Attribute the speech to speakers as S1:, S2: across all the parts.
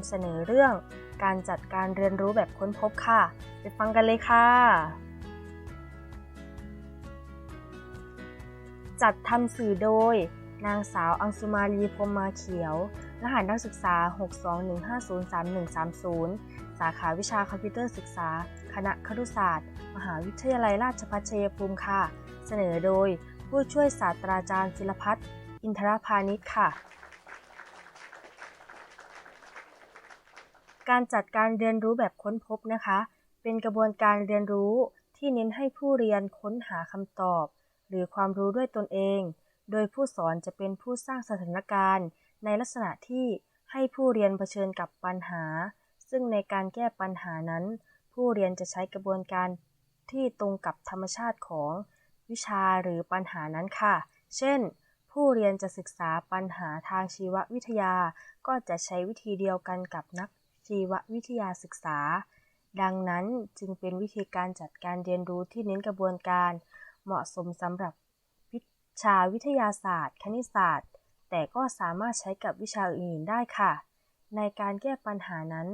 S1: ำเสนอเรื่อง การจัดการเรียนรู้แบบค้นพบค่ะ ไปฟังกันเลยค่ะ จัดทำสื่อโดย นางสาวอังสุมาลีพรมมาเขียว รหัสนักศึกษา 621503130 สาขาวิชาคอมพิวเตอร์ศึกษา คณะครุศาสตร์ มหาวิทยาลัยราชภัฏชัยภูมิค่ะ เสนอโดยผู้ช่วยศาสตราจารย์ศิลพัฒน์อินทรพานิชค่ะ การจัดการเรียนรู้แบบค้นพบนะคะ เป็นกระบวนการเรียนรู้ที่เน้นให้ผู้เรียนค้นหาคำตอบ หรือความรู้ด้วยตนเอง โดยผู้สอนจะเป็นผู้สร้างสถานการณ์ ในลักษณะที่ให้ผู้เรียนเผชิญกับปัญหา ซึ่งในการแก้ปัญหานั้น ผู้เรียนจะใช้กระบวนการที่ตรงกับธรรมชาติของวิชาหรือปัญหานั้นค่ะ เช่น ผู้เรียนจะศึกษาปัญหาทางชีววิทยา ก็จะใช้วิธีเดียวกันกับนัก ชีววิทยาศึกษา ดังนั้นจึงเป็นวิธีการจัดการเรียนรู้ที่เน้นกระบวนการ เหมาะสมสำหรับวิชาวิทยาศาสตร์ คณิตศาสตร์ แต่ก็สามารถใช้กับวิชาอื่นๆได้ค่ะ ในการแก้ปัญหานั้น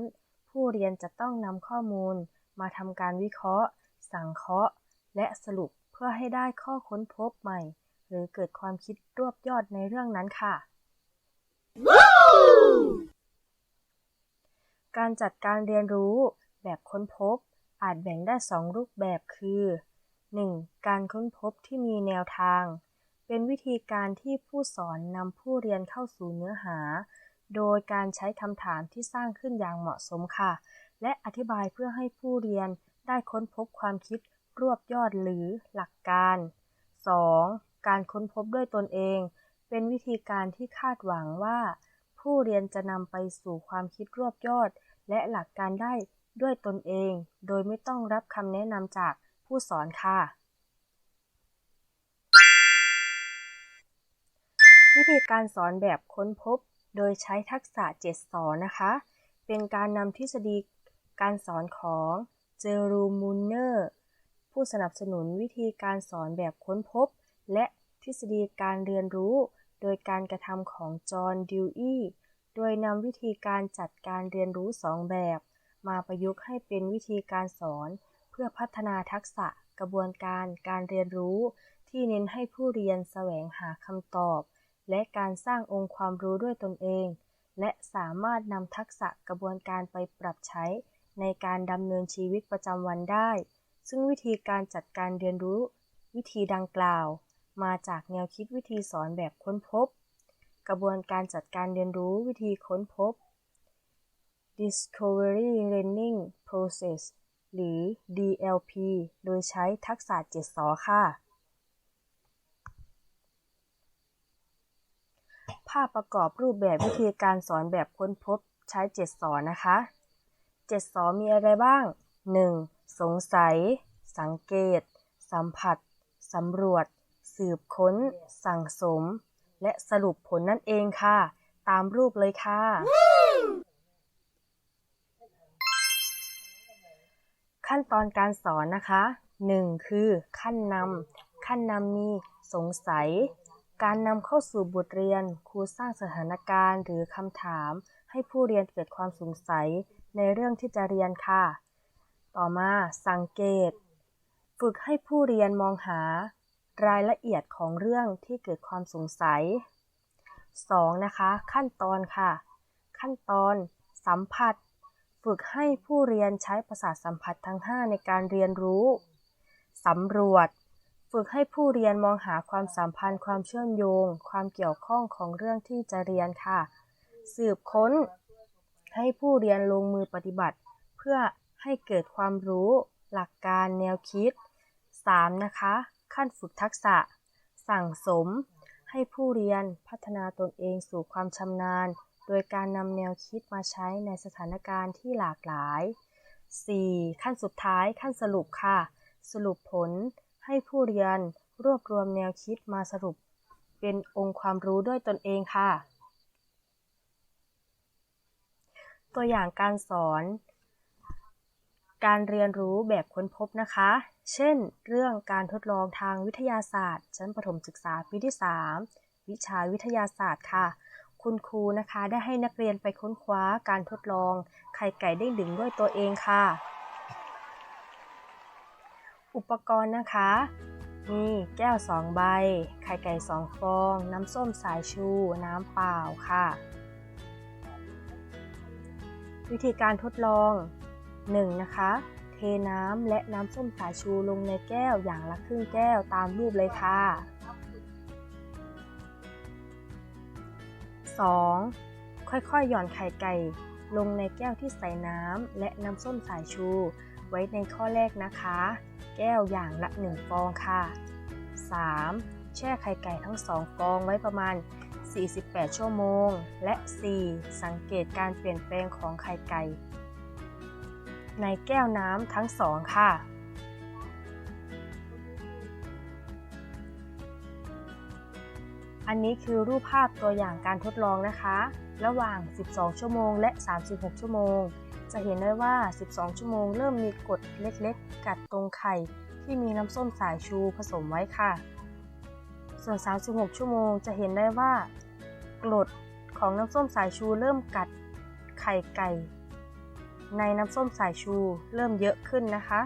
S1: ผู้เรียนจะต้องนำข้อมูล มาทำการวิเคราะห์ สังเคราะห์ และสรุปเพื่อให้ได้ข้อค้นพบใหม่ หรือเกิดความคิดรวบยอดในเรื่องนั้นค่ะ การจัดการเรียนรู้ แบบค้นพบ อาจแบ่งได้ 2 รูปแบบคือ 1. การค้นพบที่มีแนวทาง เป็นวิธีการที่ผู้สอนนำผู้เรียนเข้าสู่เนื้อหา โดยการใช้คำถามที่สร้างขึ้นอย่างเหมาะสมค่ะ และอธิบายเพื่อให้ผู้เรียนได้ค้นพบความคิดรวบยอดหรือหลักการ 2. การค้นพบด้วยตนเอง เป็นวิธีการที่คาดหวังว่า ผู้เรียนจะนำไปสู่ความคิดรวบยอด และหลักการได้ด้วยตนเอง โดยไม่ต้องรับคำแนะนำจากผู้สอนค่ะ วิธีการสอนแบบค้นพบ โดยใช้ทักษะ7สอนนะคะ เป็นการนำทฤษฎีการสอนของเจอรูมูนเนอร์ผู้สนับสนุนวิธีการสอนแบบค้นพบ และทฤษฎีการเรียนรู้ โดยการกระทำของจอห์นดิวอี โดยนำวิธีการจัดการเรียนรู้สองแบบ มาประยุกต์ให้เป็นวิธีการสอน เพื่อพัฒนาทักษะกระบวนการการเรียนรู้ ที่เน้นให้ผู้เรียนแสวงหาคำตอบ และการสร้างองค์ความรู้ด้วยตนเอง และสามารถนำทักษะกระบวนการไปปรับใช้ ในการดำเนินชีวิตประจำวันได้ ซึ่งวิธีการจัดการเรียนรู้ วิธีดังกล่าว มาจากแนวคิดวิธีสอนแบบค้นพบ กระบวนการจัดการเรียนรู้วิธีค้นพบ Discovery Learning Process หรือ DLP โดยใช้ทักษะ7สอค่ะ ภาพประกอบรูปแบบวิธีการสอนแบบค้นพบใช้7สอนะคะ 7สอมีอะไรบ้าง 1. สงสัย สังเกต สัมผัส สำรวจ สืบค้น สั่งสม และสรุปผลนั่นเองค่ะ ตามรูปเลยค่ะ ขั้นตอนการสอนนะคะ 1. คือขั้นนำขั้นนำมีสงสัย การนำเข้าสู่บทเรียนครูสร้างสถานการณ์หรือคำถาม ให้ผู้เรียนเกิดความสงสัยในเรื่องที่จะเรียนค่ะ ต่อมาสังเกต ฝึกให้ผู้เรียนมองหา รายละเอียดของเรื่องที่เกิดความสงสัย 2. นะคะ ขั้นตอนค่ะ ขั้นตอน สัมผัส ฝึกให้ผู้เรียนใช้ประสาทสัมผัสทั้ง 5 ในการเรียนรู้สำรวจ ฝึกให้ผู้เรียนมองหาความสัมพันธ์ ความเชื่อมโยง ความเกี่ยวข้องของเรื่องที่จะเรียนค่ะ สืบค้น ให้ผู้เรียนลงมือปฏิบัติ เพื่อให้เกิดความรู้ หลักการแนวคิด 3. นะคะ ขั้นฝึกทักษะ สั่งสม ให้ผู้เรียนพัฒนาตนเองสู่ความชำนาญ โดยการนำแนวคิดมาใช้ในสถานการณ์ที่หลากหลาย 4. ขั้นสุดท้ายขั้นสรุปค่ะ สรุปผล ให้ผู้เรียนรวบรวมแนวคิดมาสรุป เป็นองค์ความรู้ด้วยตนเองค่ะ ตัวอย่างการสอน การเรียนรู้แบบค้นพบนะคะ เช่น เรื่องการทดลองทางวิทยาศาสตร์ ชั้นประถมศึกษาปีที่ 3 วิชาวิทยาศาสตร์ค่ะ คุณครูนะคะได้ให้นักเรียนไปค้นคว้าการทดลอง ไข่ไก่เด้งดึงด้วยตัวเองค่ะ อุปกรณ์นะคะ มีแก้ว 2 ใบ ไข่ไก่ 2 ฟอง น้ำส้มสายชู น้ำเปล่าค่ะ วิธีการทดลอง 1. นะคะ เทน้ำและน้ำส้มสายชูลงในแก้วอย่างละครึ่งแก้วตามรูปเลยค่ะ 2. ค่อยๆ หย่อนไข่ไก่ ลงในแก้วที่ใส่น้ำและน้ำส้มสายชู ไว้ในข้อแรกนะคะ แก้วอย่างละ 1 ฟองค่ะ 3. แช่ไข่ไก่ทั้ง2ฟองไว้ประมาณ 48 ชั่วโมง และ 4. สังเกตการเปลี่ยนแปลงของไข่ไก่ ในแก้วน้ำทั้งสองค่ะ อันนี้คือรูปภาพตัวอย่างการทดลองนะคะ ระหว่าง 12 ชั่วโมง และ 36 ชั่วโมง จะเห็นได้ว่า 12 ชั่วโมง เริ่มมีกรดเล็กๆ กัดตรงไข่ที่มีน้ำส้มสายชูผสมไว้ค่ะ ส่วน 36 ชั่วโมง จะเห็นได้ว่ากรดของน้ำส้มสายชูเริ่มกัดไข่ไก่ ในน้ำส้มสายชูเริ่มเยอะขึ้นนะคะ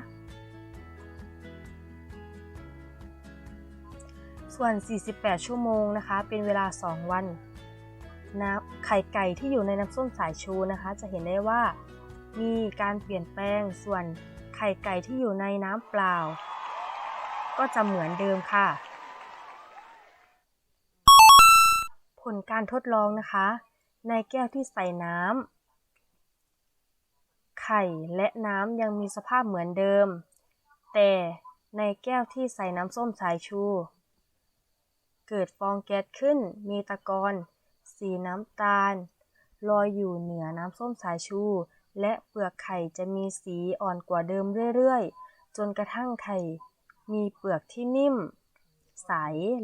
S1: ส่วน 48 ชั่วโมงนะคะ เป็นเวลา 2 วันนะไข่ไก่ที่อยู่ในน้ำส้มสายชูนะคะ จะเห็นได้ว่ามีการเปลี่ยนแปลงส่วนไข่ไก่ที่อยู่ในน้ำเปล่า ก็จะเหมือนเดิมค่ะ ผลการทดลองนะคะ ในแก้วที่ใส่น้ำ ข่และน้ำยังมีสภาพเหมือนเดิม แต่ในแก้วที่ใส่น้ำส้มสายชู เกิดฟองแก๊สขึ้นมีตะกอนสีน้ำตาล ลอยอยู่เหนือน้ำส้มสายชู และเปลือกไข่จะมีสีอ่อนกว่าเดิมเรื่อยๆ จนกระทั่งไข่ มีเปลือกที่นิ่ม ใส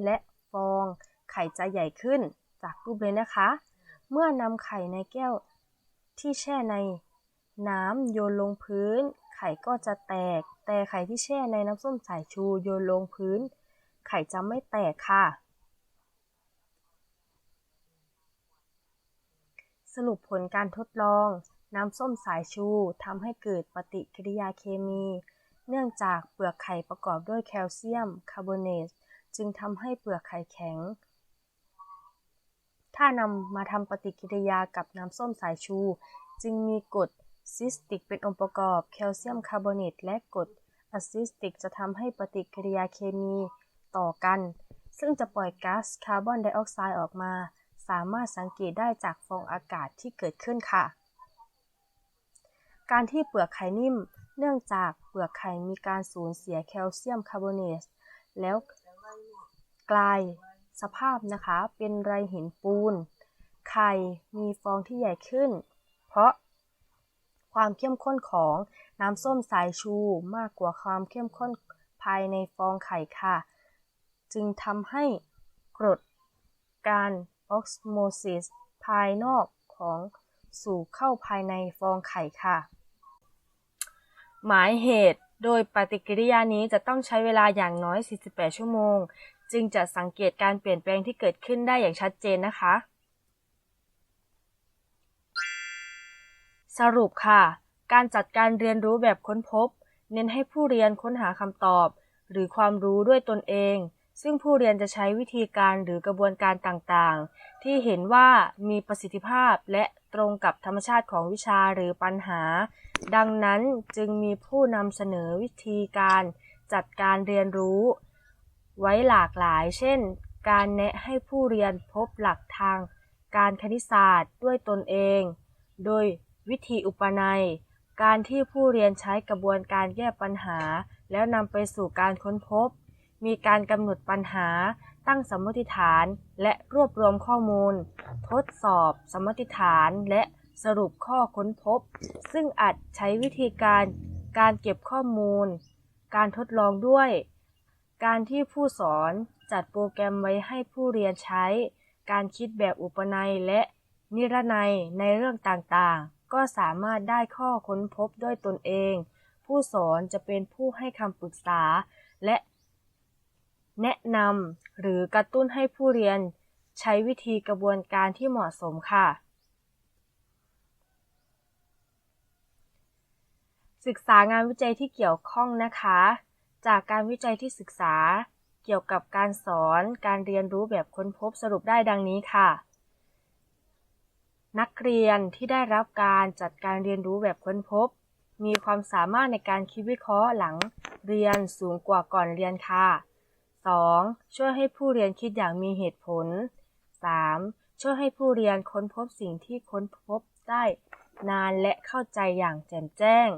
S1: และฟอง ไข่จะใหญ่ขึ้นจากรูปเลยนะคะ เมื่อนำไข่ในแก้วที่แช่ใน น้ำโยนลงพื้น ไข่ก็จะแตก แต่ไข่ที่แช่ในน้ำส้มสายชูโยนลงพื้น ไข่จะไม่แตกค่ะ สรุปผลการทดลอง น้ำส้มสายชูทำให้เกิดปฏิกิริยาเคมี เนื่องจากเปลือกไข่ประกอบด้วยแคลเซียมคาร์บอเนตจึงทำให้เปลือกไข่แข็ง ถ้านำมาทำปฏิกิริยากับน้ำส้มสายชู จึงมีกรด ซิสติกเป็นองค์ประกอบแคลเซียมคาร์บอเนตและกรดอะซิสติกจะทำให้ปฏิกิริยาเคมีต่อกัน ซึ่งจะปล่อยก๊าซคาร์บอนไดออกไซด์ออกมา สามารถสังเกตได้จากฟองอากาศที่เกิดขึ้นค่ะ การที่เปลือกไข่นิ่ม เนื่องจากเปลือกไข่มีการสูญเสียแคลเซียมคาร์บอเนตแล้วกลายสภาพนะคะเป็นไรหินปูน ไข่มีฟองที่ใหญ่ขึ้น เพราะ ความเข้มข้นของน้ำส้มสายชูมากกว่าความเข้มข้นภายในฟองไข่ค่ะ จึงทำให้กรดการออกซิโมซิสภายนอกของสู่เข้าภายในฟองไข่ค่ะ หมายเหตุโดยปฏิกิริยานี้จะต้องใช้เวลาอย่างน้อย 48 ชั่วโมง จึงจะสังเกตการเปลี่ยนแปลงที่เกิดขึ้นได้อย่างชัดเจนนะคะ สรุปค่ะ การจัดการเรียนรู้แบบค้นพบ เน้นให้ผู้เรียนค้นหาคำตอบ หรือความรู้ด้วยตนเอง ซึ่งผู้เรียนจะใช้วิธีการหรือกระบวนการต่างๆ ที่เห็นว่ามีประสิทธิภาพและตรงกับธรรมชาติของวิชาหรือปัญหา ดังนั้นจึงมีผู้นำเสนอวิธีการจัดการเรียนรู้ ไว้หลากหลาย เช่น การแนะให้ผู้เรียนพบหลักทาง การคณิตศาสตร์ด้วยตนเอง โดย วิธีอุปนัย การที่ผู้เรียนใช้กระบวนการแก้ปัญหา แล้วนำไปสู่การค้นพบ มีการกำหนดปัญหา ตั้งสมมติฐาน และรวบรวมข้อมูล ทดสอบ สมมติฐาน และสรุปข้อค้นพบ ซึ่งอาจใช้วิธีการ การเก็บข้อมูล การทดลองด้วย การที่ผู้สอนจัดโปรแกรมไว้ให้ผู้เรียนใช้ การคิดแบบอุปนัยและนิรนัยในเรื่องต่างๆ ก็สามารถได้ข้อค้นพบด้วยตนเอง ผู้สอนจะเป็นผู้ให้คำปรึกษา และแนะนำหรือกระตุ้นให้ผู้เรียนใช้วิธีกระบวนการที่เหมาะสมค่ะ ศึกษางานวิจัยที่เกี่ยวข้องนะคะ จากการวิจัยที่ศึกษาเกี่ยวกับการสอนการเรียนรู้แบบค้นพบสรุปได้ดังนี้ค่ะ นักเรียนที่ได้รับการจัดการเรียนรู้แบบค้นพบ มีความสามารถในการคิดวิเคราะห์หลังเรียนสูงกว่าก่อนเรียนค่ะ 2. ช่วยให้ผู้เรียนคิดอย่างมีเหตุผล 3. ช่วยให้ผู้เรียนค้นพบสิ่งที่ค้นพบได้นานและเข้าใจอย่างแจ่มแจ้ง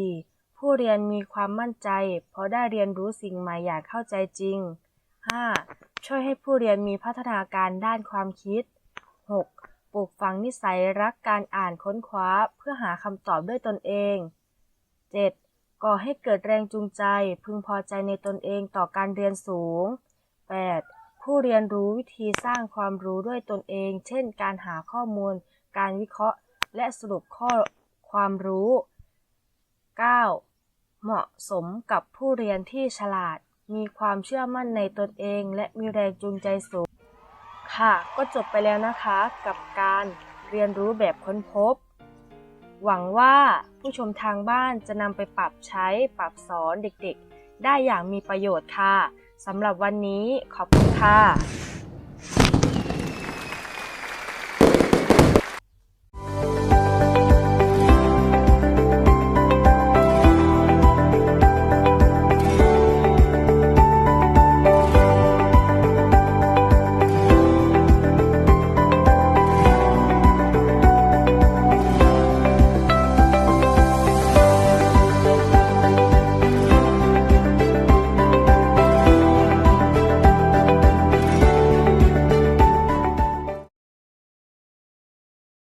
S1: 4. ผู้เรียนมีความมั่นใจ เพราะได้เรียนรู้สิ่งใหม่อย่างเข้าใจจริง 5. ช่วยให้ผู้เรียนมีพัฒนาการด้านความคิด 6. ปลูกฝังนิสัยรักการอ่านค้นคว้าเพื่อหาคำตอบด้วยตนเอง 7. ก่อให้เกิดแรงจูงใจพึงพอใจในตนเองต่อการเรียนสูง 8. ผู้เรียนรู้วิธีสร้างความรู้ด้วยตนเอง เช่น การหาข้อมูล การวิเคราะห์ และสรุปข้อความรู้ 9. เหมาะสมกับผู้เรียนที่ฉลาด มีความเชื่อมั่นในตนเอง และมีแรงจูงใจสูง ค่ะก็จบไปแล้วนะคะกับการเรียนรู้แบบค้นพบ หวังว่าผู้ชมทางบ้านจะนำไปปรับใช้ปรับสอนเด็กๆ ได้อย่างมีประโยชน์ค่ะสำหรับวันนี้ขอบคุณค่ะ